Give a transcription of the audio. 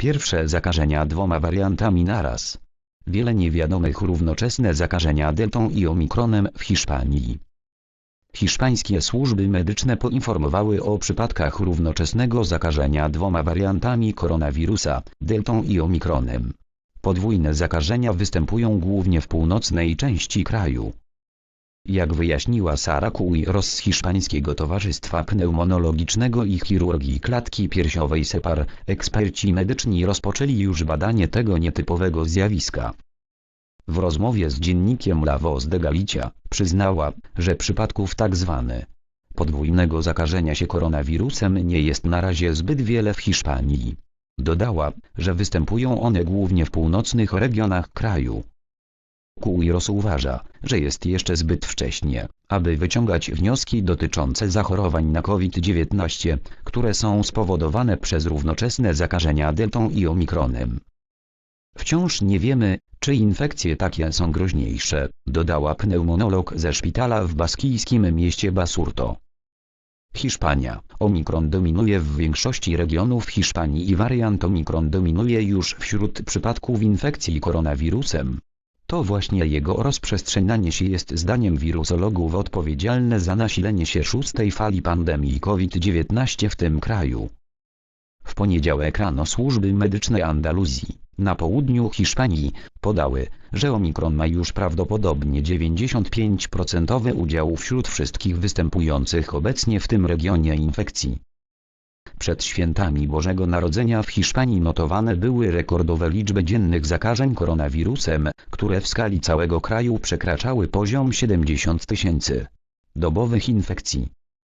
Pierwsze zakażenia dwoma wariantami naraz. Wiele niewiadomych równoczesne zakażenia deltą i omikronem w Hiszpanii. Hiszpańskie służby medyczne poinformowały o przypadkach równoczesnego zakażenia dwoma wariantami koronawirusa, deltą i omikronem. Podwójne zakażenia występują głównie w północnej części kraju. Jak wyjaśniła Sara Cuiros z Hiszpańskiego Towarzystwa Pneumonologicznego i Chirurgii Klatki Piersiowej SEPAR, eksperci medyczni rozpoczęli już badanie tego nietypowego zjawiska. W rozmowie z dziennikiem La Voz de Galicia, przyznała, że przypadków tzw. podwójnego zakażenia się koronawirusem nie jest na razie zbyt wiele w Hiszpanii. Dodała, że występują one głównie w północnych regionach kraju. Kuiros uważa, że jest jeszcze zbyt wcześnie, aby wyciągać wnioski dotyczące zachorowań na COVID-19, które są spowodowane przez równoczesne zakażenia deltą i omikronem. Wciąż nie wiemy, czy infekcje takie są groźniejsze, dodała pneumonolog ze szpitala w baskijskim mieście Basurto. Hiszpania. Omikron dominuje w większości regionów Hiszpanii i wariant Omikron dominuje już wśród przypadków infekcji koronawirusem. To właśnie jego rozprzestrzenianie się jest zdaniem wirusologów odpowiedzialne za nasilenie się szóstej fali pandemii COVID-19 w tym kraju. W poniedziałek rano służby medyczne Andaluzji, na południu Hiszpanii, podały, że Omikron ma już prawdopodobnie 95% udział wśród wszystkich występujących obecnie w tym regionie infekcji. Przed świętami Bożego Narodzenia w Hiszpanii notowane były rekordowe liczby dziennych zakażeń koronawirusem, które w skali całego kraju przekraczały poziom 70 tysięcy dobowych infekcji.